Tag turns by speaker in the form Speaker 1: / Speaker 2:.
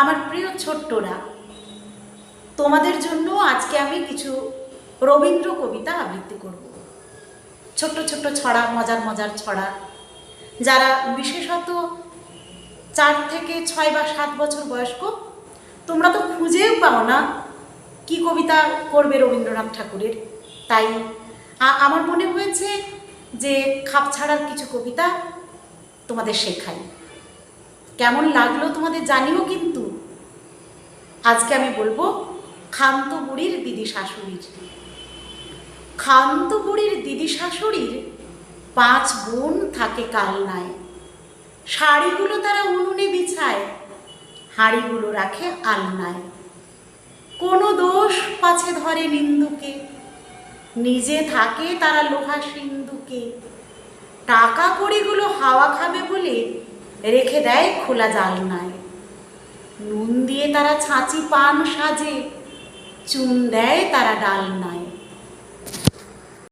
Speaker 1: আমার প্রিয় ছোট্টরা, তোমাদের জন্য আজকে আমি কিছু রবীন্দ্র কবিতা আবৃত্তি করব। ছোট্ট ছোট্ট ছড়া, মজার মজার ছড়া, যারা বিশেষত চার থেকে ছয় বা সাত বছর বয়স্ক, তোমরা তো খুঁজেও পাও না কি কবিতা করবে রবীন্দ্রনাথ ঠাকুরের। তাই আমার মনে হয়েছে যে খাপ ছাড়ার কিছু কবিতা তোমাদের শেখাই। কেমন লাগল তোমাদের জানিও কিন্তু আজকে আমি বলব খান্ত বুড়ির দিদি শাশুড়ির। খান্ত বুড়ির দিদি শাশুড়ির পাঁচ বোন থাকে কালনায় শাড়িগুলো তারা উনুনে বিছায়, হাড়িগুলো রাখে আলনায় কোনো দোষ পাছে ধরে নিন্দুকে, নিজে থাকে তারা লোহা সিন্ধুকে। টাকা কড়িগুলো হাওয়া খাবে বলে রেখে দেয় খোলা জালনায় নুন দিয়ে তারা ছাঁচি পান সাজে চুন দেয় তারা ডালনায়